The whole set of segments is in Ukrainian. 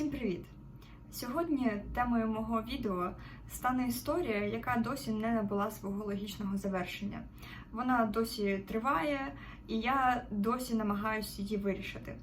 Всім привіт! Сьогодні темою мого відео стане історія, яка досі не набула свого логічного завершення. Вона досі триває, і я досі намагаюся її вирішити.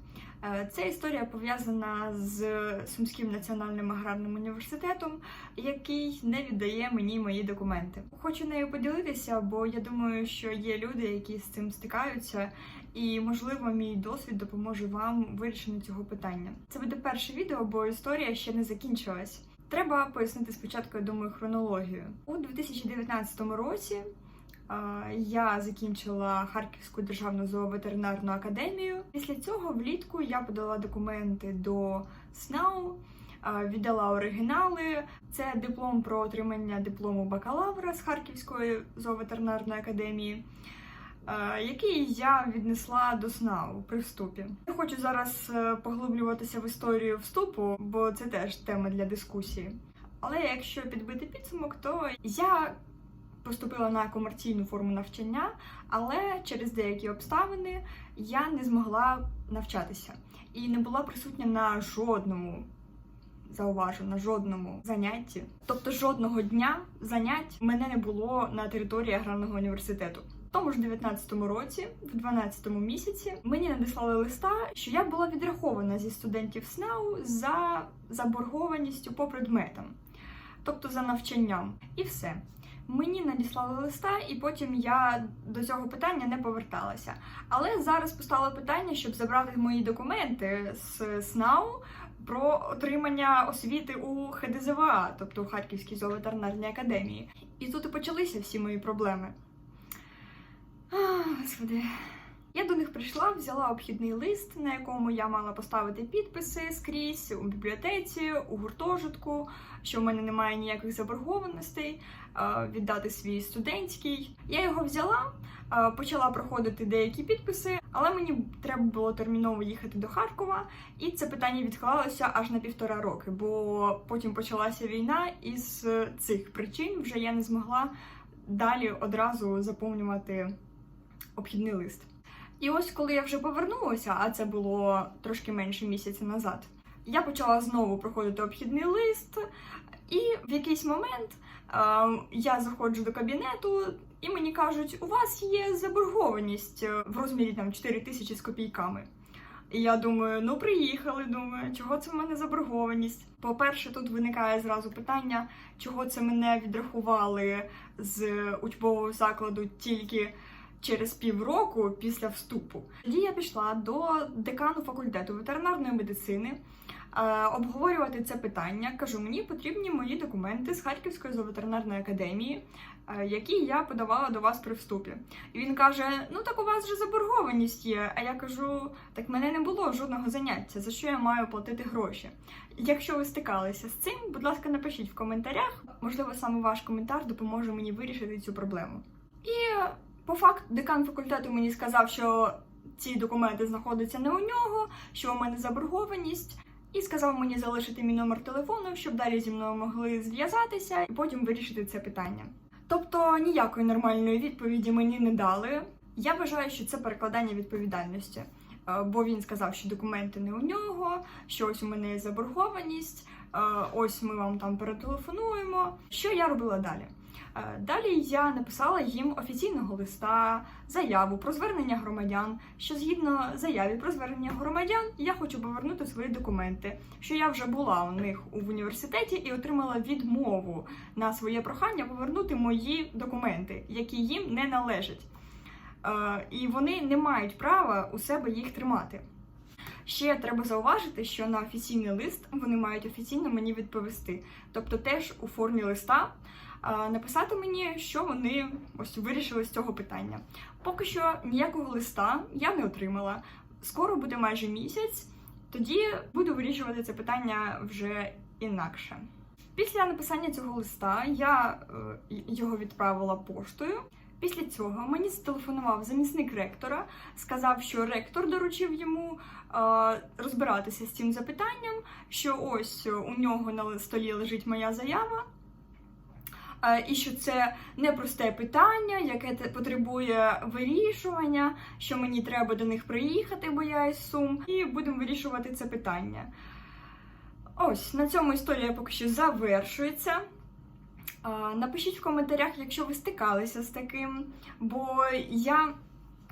Е, Ця історія пов'язана з Сумським національним аграрним університетом, який не віддає мені мої документи. Хочу нею поділитися, бо я думаю, що є люди, які з цим стикаються, і можливо мій досвід допоможе вам в вирішенні цього питання. Це буде перше відео, бо історія ще не закінчилась. Треба пояснити спочатку, я думаю, хронологію. У 2019 році я закінчила Харківську державну зооветеринарну академію. Після цього влітку я подала документи до СНАУ, віддала оригінали. Це диплом про отримання диплому бакалавра з Харківської зооветеринарної академії. Який я віднесла до СНАУ при вступі. Я хочу зараз е, поглиблюватися в історію вступу, бо це теж тема для дискусії. Але якщо підбити підсумок, то я поступила на комерційну форму навчання, але через деякі обставини я не змогла навчатися і не була присутня на жодному. Зауважу на жодному занятті, тобто жодного дня занять мене не було на території аграрного університету. Тому ж 19-му році, в 12-му місяці, мені надіслали листа, що я була відрахована зі студентів СНАУ за заборгованістю по предметам, тобто за навчанням, і все. Мені надіслали листа, і потім я до цього питання не поверталася. Але зараз постало питання, щоб забрати мої документи з СНАУ про отримання освіти у ХДЗВА, тобто у Харківській зооветеринарній академії. І тут і почалися всі мої проблеми. Ах, Господи. Я до них прийшла, взяла обхідний лист, на якому я мала поставити підписи скрізь у бібліотеці, у гуртожитку, що в мене немає ніяких заборгованостей, віддати свій студентський. Я його взяла, почала проходити деякі підписи, але мені треба було терміново їхати до Харкова, і це питання відклалося аж на півтора роки, бо потім почалася війна, і з цих причин вже я не змогла далі одразу заповнювати обхідний лист. І ось коли я вже повернулася, а це було трошки менше місяця назад, я почала знову проходити обхідний лист, і в якийсь момент е, я заходжу до кабінету, і мені кажуть, у вас є заборгованість в розмірі там 4 тисячі з копійками. І я думаю, ну приїхали, думаю, чого це в мене заборгованість. По-перше, тут виникає зразу питання, чого це мене відрахували з учбового закладу тільки через півроку після вступу. Тоді я пішла до декану факультету ветеринарної медицини. е, Обговорювати це питання, кажу, мені потрібні мої документи з Харківської зооветеринарної академії, е, які я подавала до вас при вступі. І він каже: Ну так у вас же заборгованість є. А я кажу: так мене не було жодного заняття, за що я маю платити гроші. Якщо ви стикалися з цим, будь ласка, напишіть в коментарях. Можливо, саме ваш коментар допоможе мені вирішити цю проблему. І по факту декан факультету мені сказав, що ці документи знаходяться не у нього, що у мене заборгованість. І сказав мені залишити мій номер телефону, щоб далі зі мною могли зв'язатися і потім вирішити це питання. Тобто ніякої нормальної відповіді мені не дали. Я вважаю, що це перекладання відповідальності, Е, бо він сказав, що документи не у нього, що ось у мене є заборгованість, е, ось ми вам там перетелефонуємо. Що я робила далі? Е, Далі я написала їм офіційного листа, заяву про звернення громадян, що згідно заяві про звернення громадян я хочу повернути свої документи, що я вже була у них в університеті і отримала відмову на своє прохання повернути мої документи, які їм не належать. Е, І вони не мають права у себе їх тримати. Ще треба зауважити, що на офіційний лист вони мають офіційно мені відповісти, тобто теж у формі листа написати мені, що вони ось вирішили з цього питання. Поки що ніякого листа я не отримала. Скоро буде майже місяць, тоді буду вирішувати це питання вже інакше. Після написання цього листа я е, його відправила поштою. Після цього мені зателефонував замісник ректора, сказав, що ректор доручив йому е, розбиратися з цим запитанням, що ось у нього на столі лежить моя заява. Е, І що це непросте питання, яке потребує вирішування, що мені треба до них приїхати, бо я із Сум, і будемо вирішувати це питання. Ось на цьому історія поки що завершується. Напишіть в коментарях, якщо ви стикалися з таким, бо я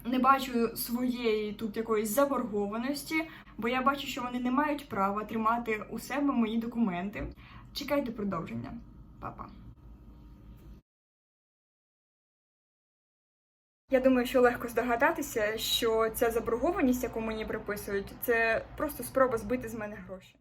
не бачу своєї тут якоїсь заборгованості, бо я бачу, що вони не мають права тримати у себе мої документи. Чекайте продовження. Па-па. Я думаю, що легко здогадатися, що ця заборгованість, яку мені приписують, це просто спроба збити з мене гроші.